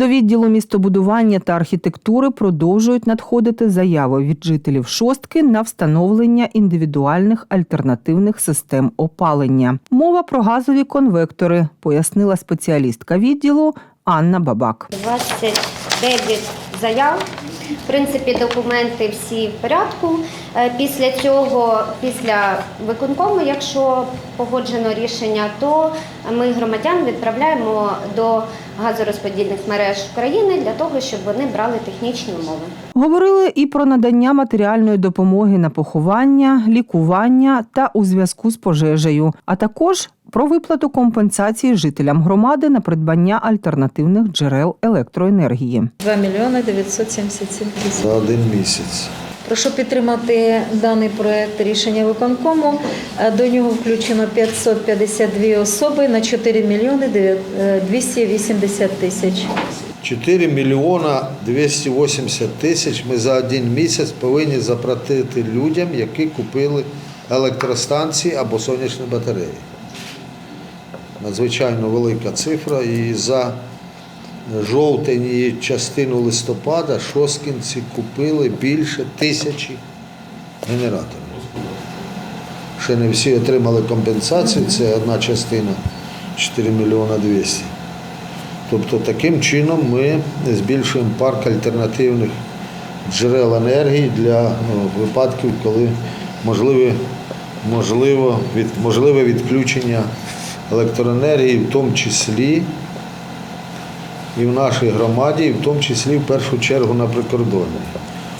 До відділу містобудування та архітектури продовжують надходити заяви від жителів шостки на встановлення індивідуальних альтернативних систем опалення. Мова про газові конвектори, пояснила спеціалістка відділу Анна Бабак. 29 заяв. В принципі, документи всі в порядку. Е, Після цього, після виконкому, якщо погоджено рішення, то ми громадян відправляємо до газорозподільних мереж України для того, щоб вони брали технічні умови. Говорили і про надання матеріальної допомоги на поховання, лікування та у зв'язку з пожежею, а також про виплату компенсації жителям громади на придбання альтернативних джерел електроенергії. 2 мільйони 977 тисяч. за один місяць. Прошу підтримати даний проект рішення виконкому. Е, До нього включено 552 особи на 4 мільйони е, 280 тисяч. 4 мільйона 280 тисяч ми за один місяць повинні заплатити людям, які купили електростанції або сонячні батареї. Надзвичайно велика цифра. І за жовтень і частину листопада шосткінці купили більше тисячі генераторів. Ще не всі отримали компенсацію, це одна частина 4 мільйона 200. Тобто таким чином ми збільшуємо парк альтернативних джерел енергії для ну, випадків, коли можливе, можливо, від, можливе відключення електроенергії, в тому числі і в нашій громаді, і в тому числі в першу чергу на прикордонні.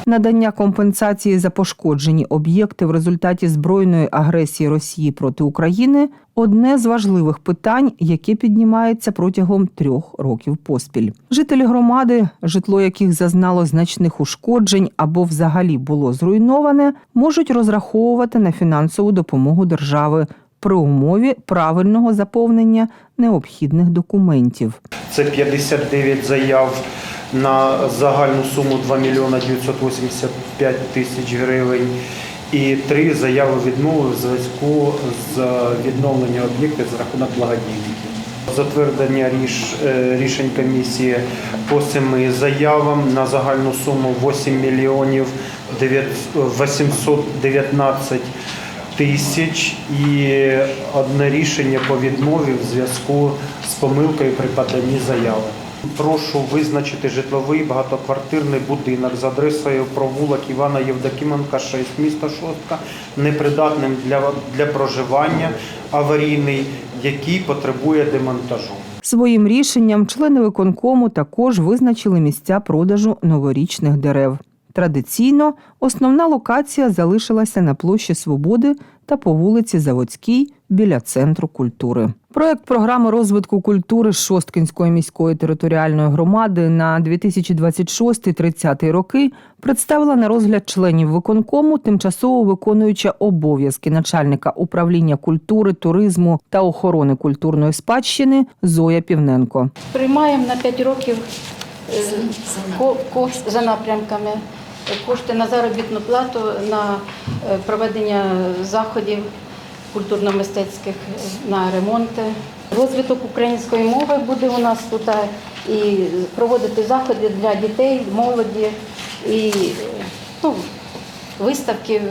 Надання компенсації за пошкоджені об'єкти в результаті збройної агресії Росії проти України одне з важливих питань, яке піднімається протягом трьох років поспіль. Жителі громади, житло яких зазнало значних ушкоджень або взагалі було зруйноване, можуть розраховувати на фінансову допомогу держави при умові правильного заповнення необхідних документів. Це 59 заяв на загальну суму 2 мільйона 985 тисяч гривень. І три заяви відмови в зв'язку з відновленням об'єктів за рахунок благодійників. Затвердження ріш, е, рішень комісії по семи заявам на загальну суму 8 мільйонів 819 тисяч і одне рішення по відмові в зв'язку з помилкою при поданні заяви. Прошу визначити житловий багатоквартирний будинок з адресою провулок Івана Євдокименка, 6, місто Шостка, непридатним для, для проживання, аварійний, який потребує демонтажу. Своїм рішенням члени виконкому також визначили місця продажу новорічних дерев. Традиційно основна локація залишилася на площі Свободи та по вулиці Заводській біля центру культури. Проект програми розвитку культури Шосткинської міської територіальної громади на 2026-30 роки представила на розгляд членів виконкому тимчасово виконуюча обов'язки начальника управління культури, туризму та охорони культурної спадщини Зоя Півненко. Приймаємо на 5 років за напрямками, кошти на заробітну плату, на е, проведення заходів культурно-мистецьких, на ремонти. Розвиток української мови буде у нас тут е, і проводити заходи для дітей, молоді і ну, виставки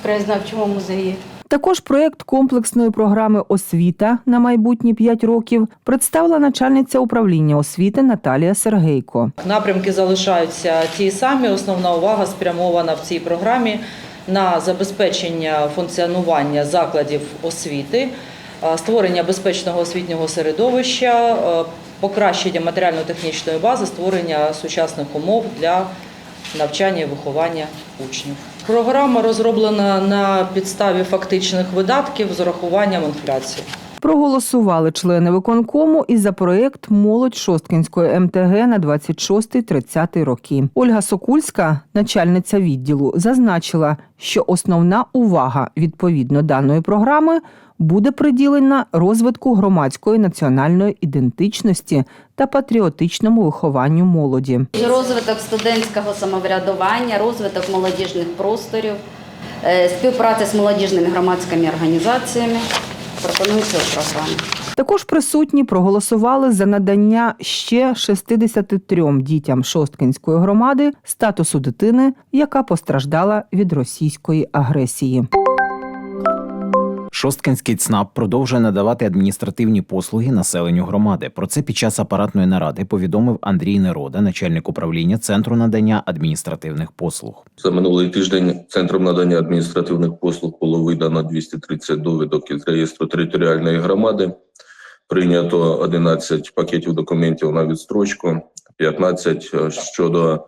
в краєзнавчому музеї. Також проєкт комплексної програми освіта на майбутні 5 років представила начальниця управління освіти Наталія Сергейко. Напрямки залишаються ті самі. Основна увага спрямована в цій програмі на забезпечення функціонування закладів освіти, створення безпечного освітнього середовища, покращення матеріально-технічної бази, створення сучасних умов для навчання і виховання учнів. Програма розроблена на підставі фактичних видатків з урахуванням інфляції. Проголосували члени виконкому і за проєкт Молодь Шосткінської МТГ на 26-30 роки. Ольга Сокульська, начальниця відділу, зазначила, що основна увага відповідно даної програми буде приділена розвитку громадської національної ідентичності та патріотичному вихованню молоді. Розвиток студентського самоврядування, розвиток молодіжних просторів, е, співпраця з молодіжними громадськими організаціями пропонується у програмі. Також присутні проголосували за надання ще 63 дітям Шосткинської громади статусу дитини, яка постраждала від російської агресії. Шосткинський ЦНАП продовжує надавати адміністративні послуги населенню громади. Про це під час апаратної наради повідомив Андрій Нерода, начальник управління Центру надання адміністративних послуг. За минулий тиждень Центром надання адміністративних послуг було видано 230 довідок із реєстру територіальної громади. Прийнято 11 пакетів документів на відстрочку, 15 щодо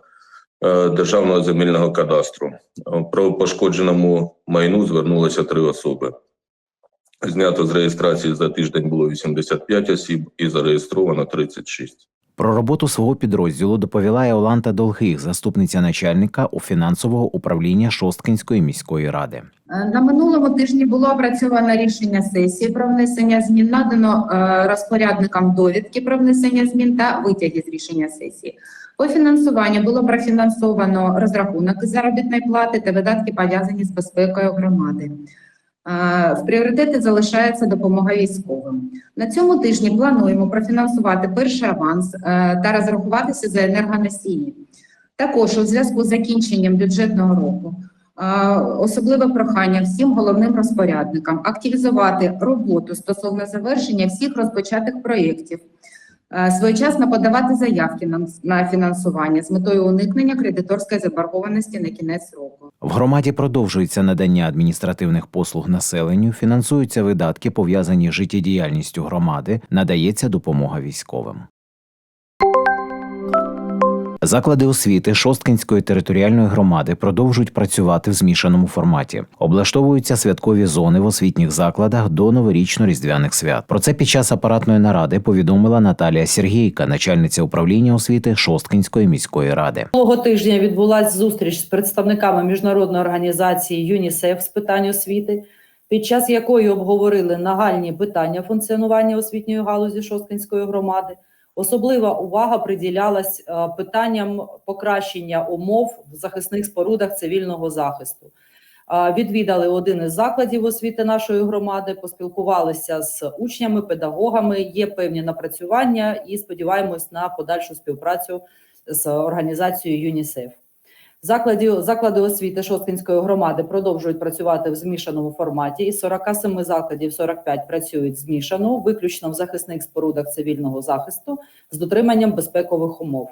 е, державного земельного кадастру. Е, Про пошкодженому майну звернулося три особи. Знято з реєстрації за тиждень було 85 осіб і зареєстровано 36. Про роботу свого підрозділу доповіла Іоланта Долгих, заступниця начальника у фінансового управління Шосткинської міської ради. Е, На минулому тижні було опрацьовано рішення сесії про внесення змін, надано е, розпорядникам довідки про внесення змін та витяги з рішення сесії. По фінансуванню було профінансовано розрахунок заробітної плати та видатки пов'язані з безпекою громади. В пріоритети залишається допомога військовим. На цьому тижні плануємо профінансувати перший аванс е, та розрахуватися за енергоносії. Також у зв'язку з закінченням бюджетного року Особливе прохання всім головним розпорядникам активізувати роботу стосовно завершення всіх розпочатих проєктів, Е, своєчасно подавати заявки на фінансування з метою уникнення кредиторської заборгованості на кінець року. В громаді продовжується надання адміністративних послуг населенню, фінансуються видатки, пов'язані з життєдіяльністю громади, надається допомога військовим. Заклади освіти Шосткинської територіальної громади продовжують працювати в змішаному форматі. Облаштовуються святкові зони в освітніх закладах до новорічно-різдвяних свят. Про це під час апаратної наради повідомила Наталія Сергійка, начальниця управління освіти Шосткинської міської ради. Минулого тижня відбулася зустріч з представниками міжнародної організації ЮНІСЕФ з питань освіти, під час якої обговорили нагальні питання функціонування освітньої галузі Шосткинської громади. Особлива увага приділялась е, питанням покращення умов в захисних спорудах цивільного захисту. Е, Відвідали один із закладів освіти нашої громади, поспілкувалися з учнями, педагогами. Є певні напрацювання і сподіваємось на подальшу співпрацю з організацією ЮНІСЕФ. Заклади, заклади освіти Шосткинської громади продовжують працювати в змішаному форматі. Із 47 закладів 45 працюють змішано, виключно в захисних спорудах цивільного захисту з дотриманням безпекових умов.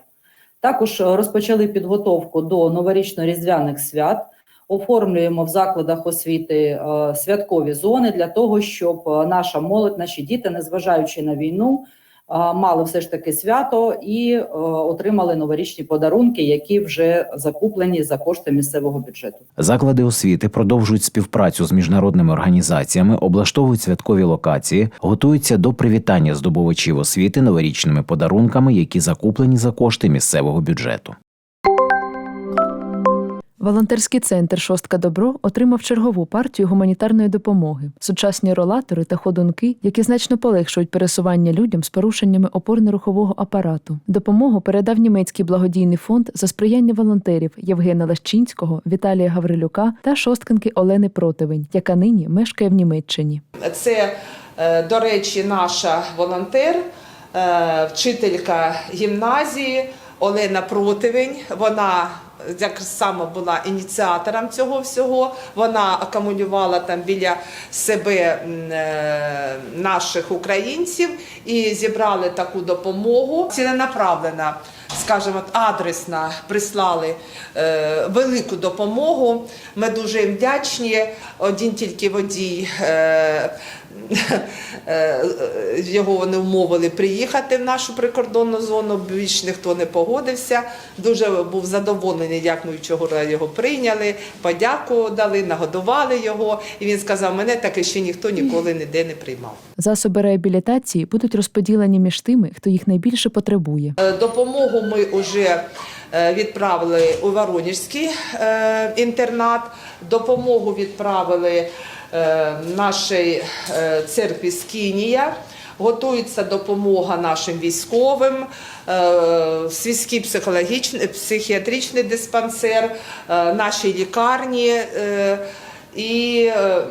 Також розпочали підготовку до новорічно-різдвяних свят. Оформлюємо в закладах освіти е, святкові зони для того, щоб е, наша молодь, наші діти, незважаючи на війну, мали все ж таки свято і е, отримали новорічні подарунки, які вже закуплені за кошти місцевого бюджету. Заклади освіти продовжують співпрацю з міжнародними організаціями, облаштовують святкові локації, готуються до привітання здобувачів освіти новорічними подарунками, які закуплені за кошти місцевого бюджету. Волонтерський центр Шостка Добро отримав чергову партію гуманітарної допомоги, сучасні ролатори та ходунки, які значно полегшують пересування людям з порушеннями опорно-рухового апарату. Допомогу передав німецький благодійний фонд за сприяння волонтерів Євгена Лащинського, Віталія Гаврилюка та шосткинки Олени Противень, яка нині мешкає в Німеччині. Це, е, до речі, наша волонтер, е, вчителька гімназії Олена Противень. Вона як саме була ініціатором цього всього. Вона акумулювала там біля себе е, наших українців і зібрали таку допомогу. Ціленаправлена, скажімо, адресно прислали е, велику допомогу. Ми дуже їм вдячні. Один тільки водій. Е, його вони вмовили приїхати в нашу прикордонну зону, більш ніхто не погодився. Дуже був задоволений, як ми вчора його прийняли, подяку дали, нагодували його. І він сказав, мене таки ще ніхто ніколи ніде не приймав. Засоби реабілітації будуть розподілені між тими, хто їх найбільше потребує. Е, Допомогу ми вже е, відправили у Воронежський е, інтернат. Допомогу відправили нашій церкві Скінія. Готується допомога нашим військовим, сільський свійський психологічний, психіатричний диспансер, е, нашій лікарні. е, і е,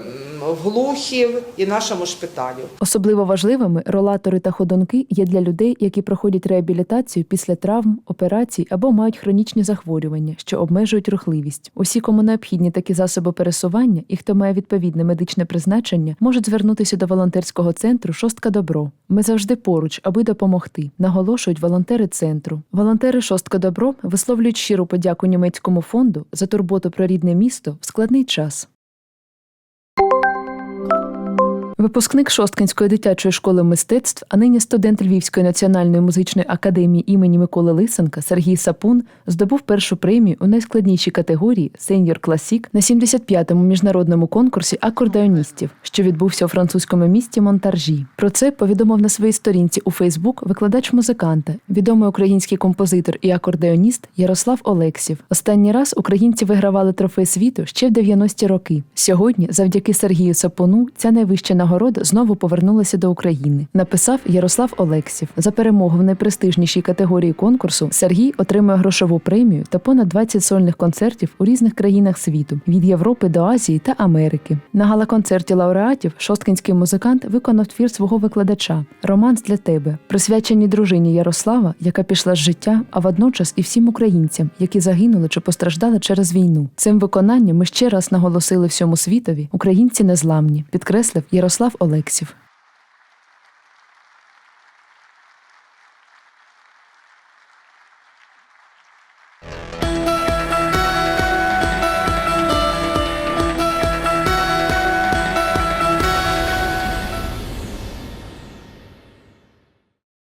в Глухів, і нашому шпиталю. Особливо важливими ролатори та ходунки є для людей, які проходять реабілітацію після травм, операцій або мають хронічні захворювання, що обмежують рухливість. Усі, кому необхідні такі засоби пересування і хто має відповідне медичне призначення, можуть звернутися до волонтерського центру Шостка Добро. Ми завжди поруч, аби допомогти, наголошують волонтери центру. Волонтери Шостка Добро висловлюють щиру подяку німецькому фонду за турботу про рідне місто в складний час. Випускник Шосткинської дитячої школи мистецтв, а нині студент Львівської національної музичної академії імені Миколи Лисенка Сергій Сапун здобув першу премію у найскладнішій категорії Сеньор Класік на 75-му міжнародному конкурсі акордеоністів, що відбувся у французькому місті Монтаржі. Про це повідомив на своїй сторінці у Фейсбук викладач музиканта, відомий український композитор і акордеоніст Ярослав Олексів. Останній раз українці вигравали трофей світу ще в 90-ті роки. Сьогодні, завдяки Сергію Сапуну, ця найвища нагорода знову повернулася до України. Написав Ярослав Олексів. За перемогу в найпрестижнішій категорії конкурсу Сергій отримує грошову премію та понад 20 сольних концертів у різних країнах світу від Європи до Азії та Америки. На гала-концерті лауреатів шосткинський музикант виконав твір свого викладача Романс для тебе, присвячені дружині Ярослава, яка пішла з життя, а водночас і всім українцям, які загинули чи постраждали через війну. Цим виконанням ми ще раз наголосили всьому світові: українці незламні, підкреслив Ярослав Олексів.